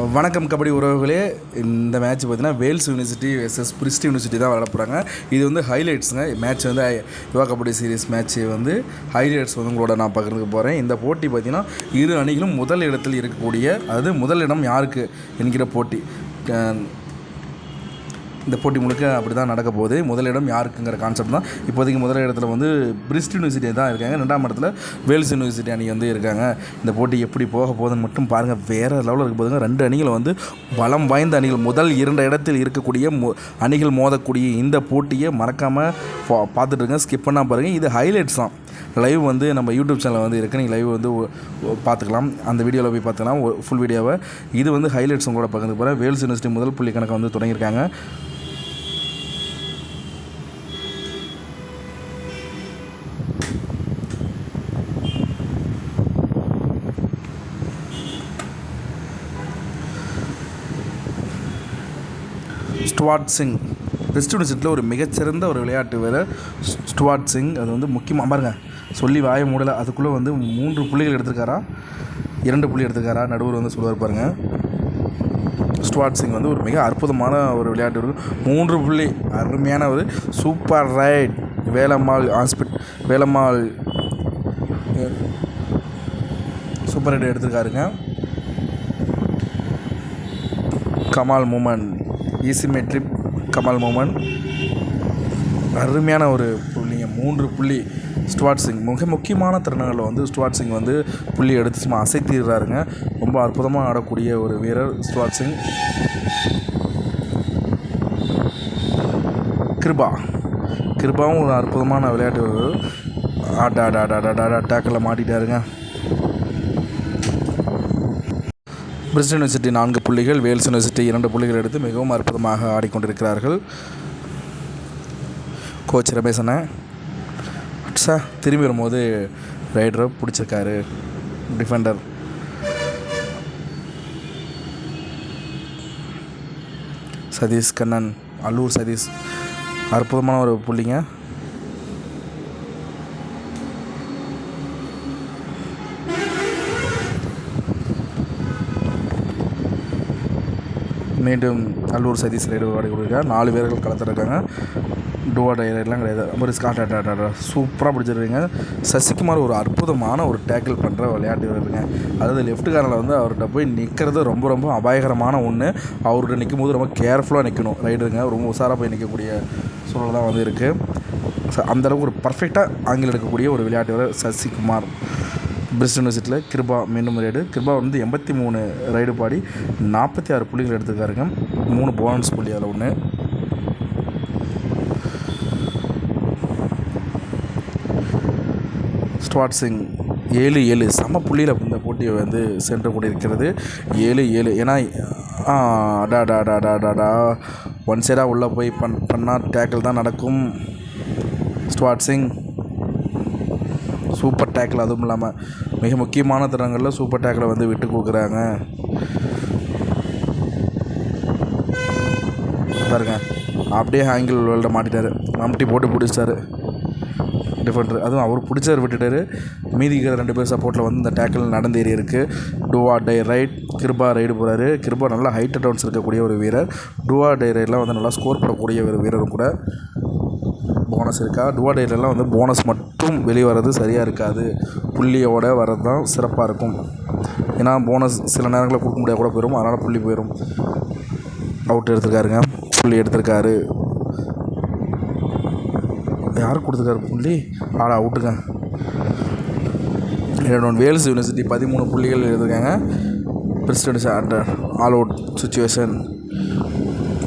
வணக்கம் கபடி உறவுகளே. இந்த மேட்ச் பார்த்தீங்கன்னா வேல்ஸ் யூனிவர்சிட்டி எஸ்எஸ் பிரிஸ்டி யூனிவர்சிட்டி தான் விளாட போகிறாங்க இது வந்து ஹைலைட்ஸுங்க மேட்ச் வந்து யுவா கபடி சீரிஸ் மேட்ச் வந்து ஹைலைட்ஸ் வந்து உங்களோட நான் பகிர்ந்துக்க போகிறேன் இந்த போட்டி பார்த்தீங்கன்னா இரு அணிகளும் முதல் இடத்தில் இருக்கக்கூடிய அதாவது முதல் இடம் யாருக்கு என்கிற போட்டி. இந்த போட்டி முழுக்க அப்படி தான் நடக்க போகுது. முதலிடம் யாருக்குங்கிற கான்செப்ட் தான். இப்போதைக்கு முதல் இடத்துல வந்து பிரிஸ்ட் யூனிவர்சிட்டி தான் இருக்காங்க. ரெண்டாம் இடத்துல வேல்ஸ் யூனிவர்சிட்டி அணி வந்து இருக்காங்க. இந்த போட்டி எப்படி போக போகுதுன்னு மட்டும் பாருங்கள் வேறு லெவலில் இருக்க போதுங்க. ரெண்டு அணிகள் வந்து பலம் வாய்ந்த அணிகள். முதல் இரண்டு இடத்தில் இருக்கக்கூடிய அணிகள் மோதக்கூடிய இந்த போட்டியை மறக்காமல் பார்த்துட்டு இருங்க ஸ்கிப் பண்ணால் பாருங்கள் இது ஹைலைட்ஸ் தான். லைவ் வந்து நம்ம யூடியூப் சேனலில் வந்து இருக்குது நீங்கள் லைவ் வந்து பார்த்துக்கலாம். அந்த வீடியோவில் போய் பார்த்துக்கலாம். ஃபுல் வீடியோவை இது வந்து ஹைலைட்ஸ் உங்களோட பகிர்ந்து போகிறேன் வேல்ஸ் யூனிவர்சிட்டி முதல் புள்ளி கணக்கை வந்து தொடங்கியிருக்காங்க. ஸ்டுவார்ட் சிங். வெஸ்ட் இண்டீஸில் ஒரு மிகச்சிறந்த ஒரு விளையாட்டு வீரர் ஸ்- ஸ்டுவார்ட் சிங். அது வந்து முக்கியமாக பாருங்க சொல்லி வாய மூடலை. அதுக்குள்ளே வந்து மூன்று புள்ளிகள் எடுத்திருக்காரா? இரண்டு புள்ளி எடுத்துக்காரா நடுவர் வந்து சொல்லுவார் பாருங்கள் ஸ்டுவார்ட் சிங் வந்து ஒரு மிக அற்புதமான ஒரு விளையாட்டு மூன்று புள்ளி. அருமையான ஒரு சூப்பர் ரைட். வேலம்மாள் ஹாஸ்பிட் வேலம்மாள் சூப்பர் ரைட் எடுத்திருக்காருங்க. கமால் மூமன். ஈசிமெட்ரிப் கமல் மோமன் அருமையான ஒரு புள்ளிங்க மூன்று புள்ளி ஸ்டுவார்ட் சிங் மிக முக்கியமான தருணங்களில் வந்து ஸ்டுவார்ட் சிங் வந்து புள்ளி எடுத்து சும்மா அசைத்திடுறாருங்க ரொம்ப அற்புதமாக ஆடக்கூடிய ஒரு வீரர் ஸ்டுவார்ட் சிங் கிருபா கிருபாவும் ஒரு அற்புதமான விளையாட்டு ஆடா ஆடா டாடா ஆடா டேக்கில் மாட்டிட்டாருங்க பிரிஸ்டன் யூனிவர்சிட்டி நான்கு புள்ளிகள் வேல்ஸ் யூனிவர்சிட்டி இரண்டு புள்ளிகள் எடுத்து மிகவும் அற்புதமாக ஆடிக்கொண்டிருக்கிறார்கள். கோச் ரமேசனை சார் திரும்பி வரும்போது ரைடரை பிடிச்சிருக்காரு டிஃபெண்டர் சதீஷ் கண்ணன் அல்லூர் சதீஷ். அற்புதமான ஒரு புள்ளிங்க. மீண்டும் அல்லூர் சதீஷ் ரைடு வாடகை கொடுக்குறாங்க நாலு பேர்கள் களத்திருக்காங்க டுவா டைரெல்லாம் கிடையாது. ஒரு ஸ்காட் ஆட்டா சூப்பராக பிடிச்சிருக்கீங்க. சசிகுமார் ஒரு அற்புதமான ஒரு டேக்கிள் பண்ணுற விளையாட்டு வீரருங்க அதாவது லெஃப்ட் காரில் வந்து அவர்கிட்ட போய் நிற்கிறது ரொம்ப ரொம்ப அபாயகரமான ஒன்று அவர்கிட்ட நிற்கும் போது ரொம்ப கேர்ஃபுல்லாக நிற்கணும் ரைடுங்க ரொம்ப உஷாராக போய் நிற்கக்கூடிய சூழல் தான் வந்து இருக்குது அந்தளவுக்கு ஒரு பர்ஃபெக்டாக ஆங்கிலம் எடுக்கக்கூடிய ஒரு விளையாட்டு வீரர் சசிகுமார். பிரிஸ்ட் யூனிவர்சிட்டியில் கிருபா மீண்டும் ரைடு கிருபா வந்து எண்பத்தி மூணு ரைடு பாடி நாற்பத்தி ஆறு புள்ளிகள் எடுத்துருக்காருங்க. மூணு போனஸ் புள்ளி அதில் ஒன்று ஸ்டுவார்ட் சிங் ஏழு ஏழு. சம புள்ளியில் இந்த போட்டியை வந்து சென்று கொண்டிருக்கிறது. ஏழு ஏழு. ஏன்னா டா டா டா டா டா டா. ஒன் சைடாக உள்ளே போய் பண் பண்ணால் டேக்கிள் தான் நடக்கும். ஸ்டுவாட் சிங் சூப்பர் டேக்கில் அதுவும் இல்லாமல் மிக முக்கியமான தருணங்களில் சூப்பர் டேக்கில் வந்து விட்டு கொடுக்குறாங்க. பாருங்க அப்படியே ஹேங்கிள் வேல்ட மாட்டிட்டாரு. மம்டி போட்டு பிடிச்சிட்டாரு. டிஃபெண்டர் அதுவும் அவர் பிடிச்சார் விட்டுட்டாரு. மீதி இருக்கிற ரெண்டு பேர் சப்போர்ட்டில் வந்து இந்த டேக்கிள் நடந்தேறி இருக்குது do or die raid Kiruba raid போகிறாரு கிருபா நல்லா ஹைட் டவுன்ஸ் இருக்கக்கூடிய ஒரு வீரர். டுவா டை ரைட்லாம் வந்து நல்லா ஸ்கோர் பண்ணக்கூடிய ஒரு வீரரும் கூட போனஸ் இருக்கா? டுவா டேலெலாம் வந்து போனஸ் மட்டும் வெளியே வர்றது சரியாக இருக்காது. புள்ளியோட வர்றது தான் சிறப்பாக இருக்கும். ஏன்னா போனஸ் சில நேரங்களில் கொடுக்க முடியாது கூட போயிடும் அதனால் புள்ளி போயிடும் அவுட் எடுத்திருக்காருங்க. புள்ளி எடுத்திருக்காரு. யார் கொடுத்துருக்காரு புள்ளி? ஆடா அவுட்டுங்க என்னோட வேல்ஸ் யூனிவர்சிட்டி பதிமூணு புள்ளிகள் எடுத்திருக்காங்க president under all out situation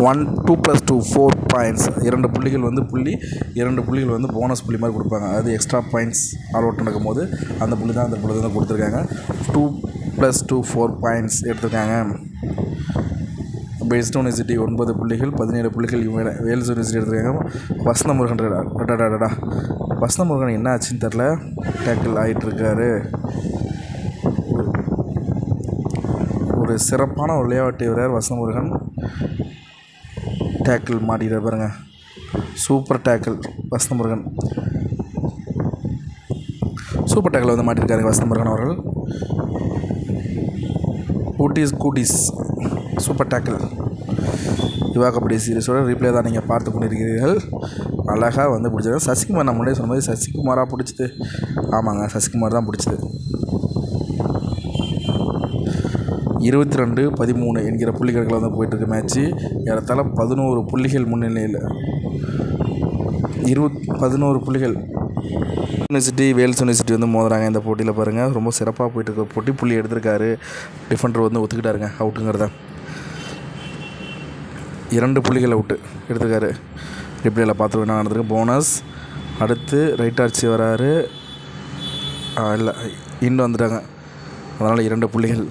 one two plus two four points இரண்டு புள்ளிகள் வந்து புள்ளி இரண்டு புள்ளிகள் வந்து போனஸ் புள்ளி மாதிரி கொடுப்பாங்க. அது எக்ஸ்ட்ரா பாயிண்ட்ஸ் ஆல் அவுட் நடக்கும்போது அந்த புள்ளி தான் அந்த புள்ளி தான் கொடுத்துருக்காங்க. Two plus two four points எடுத்திருக்காங்க. பெஸ்ட் யூனிவர்சிட்டி ஒன்பது புள்ளிகள் பதினேழு புள்ளிகள் இவங்க வேல்ஸ் யூனிவர்சிட்டி எடுத்திருக்காங்க. வசந்த முருகன் டடா வசந்த முருகன் என்ன ஆச்சுன்னு தெரில டேக்கிள் ஆகிட்டுருக்காரு ஒரு சிறப்பான ஒரு விளையாட்டு வீரர் வசந்த முருகன் டேக்கிள் மாட்டிட்டு பாருங்க. சூப்பர் டேக்கிள் வசந்த முருகன் சூப்பர் டேக்கில் வந்து மாட்டிருக்காரு வசந்த முருகன் அவர்கள் ஊட்டிஸ் கூட்டிஸ் சூப்பர் டேக்கிள் யுவா கபடி சீரீஸோட ரீப்ளே தான் நீங்கள் பார்த்து கொண்டிருக்கிறீர்கள். அழகாக வந்து பிடிச்சது. சசிகுமார் நம்ம முன்னாடியே சொன்ன மாதிரி சசிகுமாராக பிடிச்சது. ஆமாங்க சசிகுமார் தான் பிடிச்சது. இருபத்தி ரெண்டு பதிமூணு என்கிற புள்ளி கணக்கில் வந்து போயிட்டுருக்கு மேட்ச்சு. ஏறத்தாழ பதினோரு புள்ளிகள் முன்னிலையில். இருபத் பதினோரு புள்ளிகள். யூனிவர்சிட்டி வேல்ஸ் யூனிவர்சிட்டி வந்து மோதுறாங்க இந்த போட்டியில் பாருங்கள் ரொம்ப சிறப்பாக போயிட்டு இருக்க போட்டி. புள்ளி எடுத்திருக்காரு. டிஃபெண்டர் வந்து ஒத்துக்கிட்டாருங்க அவுட்டுங்கிறத. இரண்டு புள்ளிகள் அவுட்டு எடுத்திருக்காரு. ரிப்ளேயில் பார்த்து என்ன நடந்திருக்கு. போனஸ். அடுத்து ரைட் ஆர்ச்சி வராரு. இல்லை இன்னும் வந்துட்டாங்க. அதனால் இரண்டு புள்ளிகள்.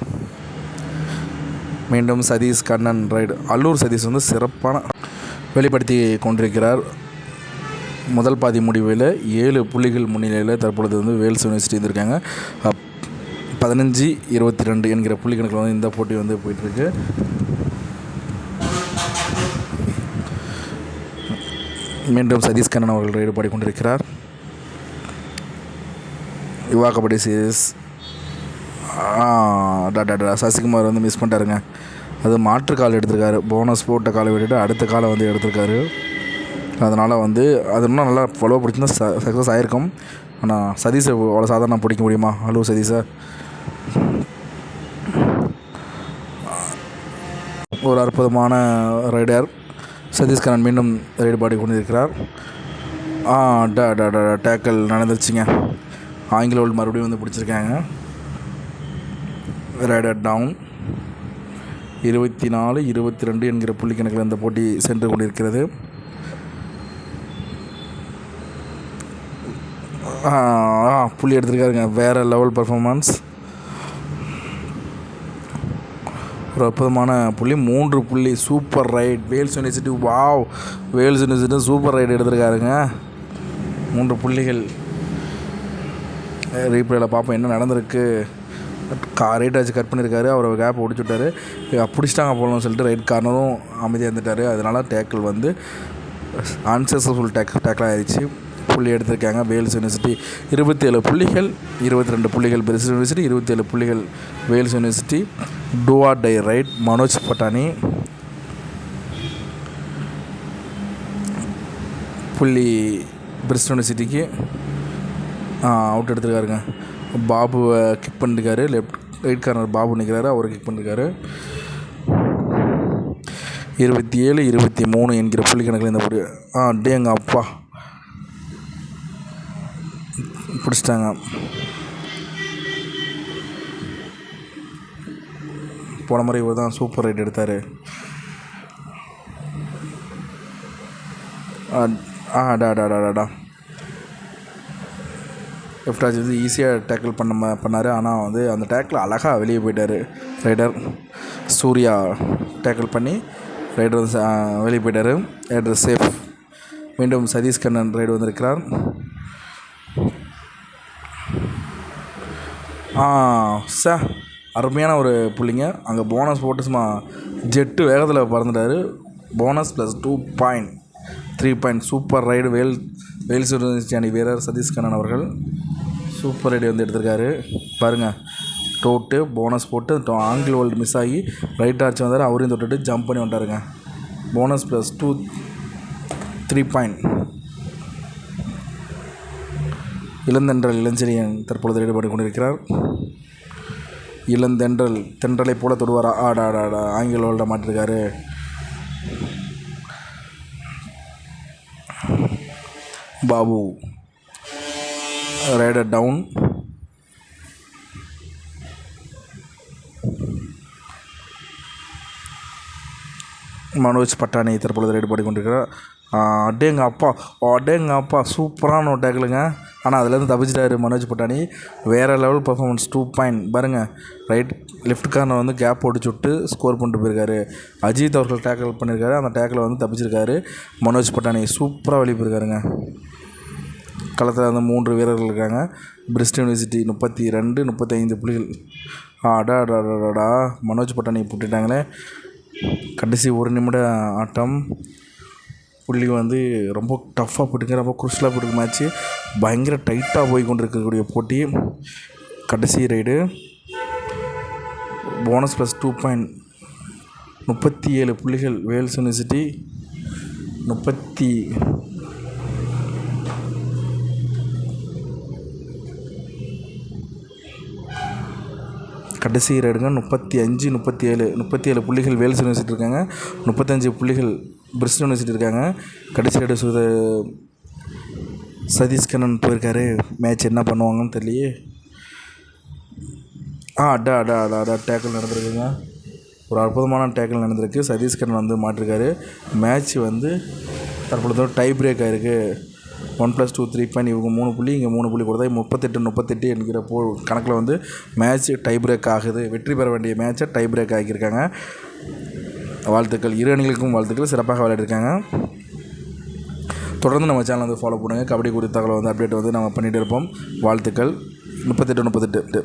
மீண்டும் சதீஷ் கண்ணன் ரைடு. அல்லூர் சதீஷ் வந்து சிறப்பான வெளிப்படுத்தி கொண்டிருக்கிறார். முதல் பாதி முடிவில் ஏழு புள்ளிகள் முன்னிலையில் தற்பொழுது வந்து வேல்ஸ் யூனிவர்சிட்டி இருந்திருக்காங்க. அப் பதினஞ்சு இருபத்தி ரெண்டு என்கிற புள்ளி கணக்கில் வந்து இந்த போட்டி வந்து போயிட்டுருக்கு. மீண்டும் சதீஷ் கண்ணன் அவர்கள் ரைடு பாடி கொண்டிருக்கிறார் யுவா கபடி சீரீஸ் டாடா சசிகுமார் வந்து மிஸ் பண்ணிட்டாருங்க. அது மாற்று கால் எடுத்திருக்காரு. போனஸ் போட்ட காலை விட்டுட்டு அடுத்த காலை வந்து எடுத்திருக்காரு. அதனால் வந்து அது இன்னும் நல்லா ஃபாலோ பிடிச்சிருந்தா ச சக்ஸஸ் ஆகிருக்கும் ஆனால் சதீஷை அவ்வளோ சாதாரண பிடிக்க முடியுமா? ஹலோ சதீஷை. ஒரு அற்புதமான ரைடர் சதீஷ்கரன் மீண்டும் ரைடு பாடி கொண்டிருக்கிறார். ஆ டா டா டா டேக்கல் நடந்துருச்சுங்க. ஆங்கிலோல் மறுபடியும் வந்து பிடிச்சிருக்காங்க. ரைடர் டவுன் இருபத்தி நாலு இருபத்தி ரெண்டு என்கிற புள்ளி கணக்கில் இந்த போட்டி சென்று கொண்டிருக்கிறது. புள்ளி எடுத்திருக்காருங்க. வேறு லெவல் பர்ஃபார்மன்ஸ் ஒரு அற்புதமான புள்ளி. மூன்று புள்ளி. Super raid Wales university wow Wales university super raid எடுத்திருக்காருங்க. மூன்று புள்ளிகள். ரீப்ளேயில் பார்ப்போம் என்ன நடந்திருக்கு. ரைட் ஆச்சு கட் பண்ணியிருக்காரு அவர் கேப் ஒடிச்சுட்டாரு. பிடிச்சிட்டாங்க போகணும்னு சொல்லிட்டு ரைட் கார்னரும் அமைதியாக இருந்துட்டார். அதனால் டேக்கிள் வந்து அன்சக்ஸஸ்ஃபுல் டேக் டேக்கிள் ஆயிடுச்சு புள்ளி எடுத்திருக்காங்க. வேல்ஸ் யூனிவர்சிட்டி இருபத்தி ஏழு புள்ளிகள் இருபத்தி ரெண்டு புள்ளிகள் பிரிஸ் யூனிவர்சிட்டி இருபத்தி ஏழு புள்ளிகள் Wales university do or die raid Manoj Pattani புள்ளி பிரிஸ்ட் யூனிவர்சிட்டிக்கு அவுட் எடுத்துருக்காருங்க. பாபுவை கிக் பண்ணிருக்காரு. லெஃப்ட் ரைட் கார்னர் பாபு நிற்கிறாரு அவர் கிக் பண்ணிருக்காரு. இருபத்தி ஏழு இருபத்தி மூணு என்கிற புள்ளி கணக்கில் இந்த போட்டி ஆ டேங்க அப்பா. பிடிச்சிட்டாங்க. போன முறை இவர் தான் சூப்பர் ரைட் எடுத்தார். ஆ டா டா டா டா. லெஃப்ட் வந்து ஈஸியாக டேக்கிள் பண்ண பண்ணார். ஆனால் வந்து அந்த டேக்கில் அழகாக வெளியே போயிட்டார். ரைடர் சூர்யா டேக்கிள் பண்ணி ரைடர் வந்து ச- வெளியே போயிட்டார். ரைடர் சேஃப் மீண்டும் சதீஷ் கண்ணன் ரைடு வந்திருக்கிறார். ஆ அருமையான ஒரு புள்ளிங்க. அங்கே போனஸ் போட்டு சும்மா ஜெட்டு வேகத்தில் பறந்துட்டார். Bonus plus two point three point super raid Wales Wales university அணி வீரர் சதீஷ் கண்ணன் அவர்கள். சூப்பர் ஐடி வந்து எடுத்திருக்காரு. பாருங்கள் டோட்டு போனஸ் போட்டு டோ- ஆங்கிள் வேர்ல்டு மிஸ் ஆகி ரைட் ஆர்ச் வந்தார். அவரையும் தொட்டுட்டு ஜம்ப் பண்ணி வந்துட்டாருங்க. Bonus plus two three point Ilanthendral Ilancheliyan தற்பொழுது ஈடுபட்டு கொண்டிருக்கிறார். இளந்தென்றல் தென்றலை போல தொடுவாரா? ஆடா ஆடா ஆடா. ஆங்கில வேர்ல்ட மாட்டிருக்காரு. பாபு. ரைடர் டவுன் மனோஜ் பட்டாணி தற்பொழுது ரைடு பண்ணி கொண்டிருக்கிறார் அடேங்க அப்பா அடேங்க அப்பா சூப்பரான ஒரு டேக்கிளுங்க ஆனால் அதுலேருந்து தப்பிச்சிட்டாரு மனோஜ் பட்டாணி. வேறு லெவல் பர்ஃபார்மன்ஸ் டூ பாயிண்ட் பாருங்கள் ரைட் லெஃப்ட் கார்னர் வந்து கேப் ஒடிச்சு விட்டு ஸ்கோர் பண்ணிட்டு போயிருக்காரு. அஜித் அவர்கள் டேக்கிள் பண்ணியிருக்காரு. அந்த டேக்கில் வந்து தப்பிச்சிருக்காரு. மனோஜ் பட்டாணி சூப்பராக வெளியே போயிருக்காருங்க. களத்தில் வந்து மூன்று வீரர்கள் இருக்காங்க. பிரிஸ்ட் யூனிவர்சிட்டி முப்பத்தி ரெண்டு முப்பத்தி ஐந்து புள்ளிகள் அடா அடா அடா, மனோஜ் பட்டாணி போட்டுட்டாங்களே. கடைசி ஒரு நிமிட ஆட்டம். புள்ளி வந்து ரொம்ப டஃப்பாக போட்டுங்க ரொம்ப குருசலாக போட்டுக்க மேட்ச்சு பயங்கர டைட்டாக போய் கொண்டு இருக்கக்கூடிய போட்டி. கடைசி raid bonus plus two point முப்பத்தி ஏழு புள்ளிகள் வேல்ஸ் யூனிவர்சிட்டி முப்பத்தி கடைசி ரைடுங்க. முப்பத்தி அஞ்சு முப்பத்தி ஏழு முப்பத்தி ஏழு புள்ளிகள் வேல்ஸ் யூனிவர்சிட்டி இருக்காங்க. முப்பத்தஞ்சு புள்ளிகள் பிரிஸ்டல் யூனிவர்சிட்டி இருக்காங்க. கடைசி ரைடு சுத சதீஷ்கண்ணன் போயிருக்காரு. மேட்ச் என்ன பண்ணுவாங்கன்னு தெரியலையே. ஆ அடா அடா அடா அடா டேக்கிள் நடந்திருக்குங்க. ஒரு அற்புதமான டேக்கிள் நடந்திருக்கு. சதீஷ்கண்ணன் வந்து மாட்டிருக்காரு. மேட்ச் வந்து தற்பொழுது டை பிரேக் இருக்குது one plus two three point இவங்க மூணு புள்ளி இங்கே மூணு புள்ளி கொடுத்தா முப்பத்தெட்டு முப்பத்தெட்டு என்கிற போ கணக்கில் வந்து மேட்ச் டை பிரேக் ஆகுது. வெற்றி பெற வேண்டிய மேட்சை டை பிரேக் ஆகியிருக்காங்க வாழ்த்துக்கள். இரு அணிகளுக்கும் வாழ்த்துக்கள். சிறப்பாக விளையாடிருக்காங்க. தொடர்ந்து நம்ம சேனல் வந்து ஃபாலோ பண்ணுங்கள் கபடி குறித்த தகவலை வந்து அப்டேட் வந்து நம்ம பண்ணிகிட்டு இருப்போம். வாழ்த்துக்கள். முப்பத்தெட்டு முப்பத்தெட்டு.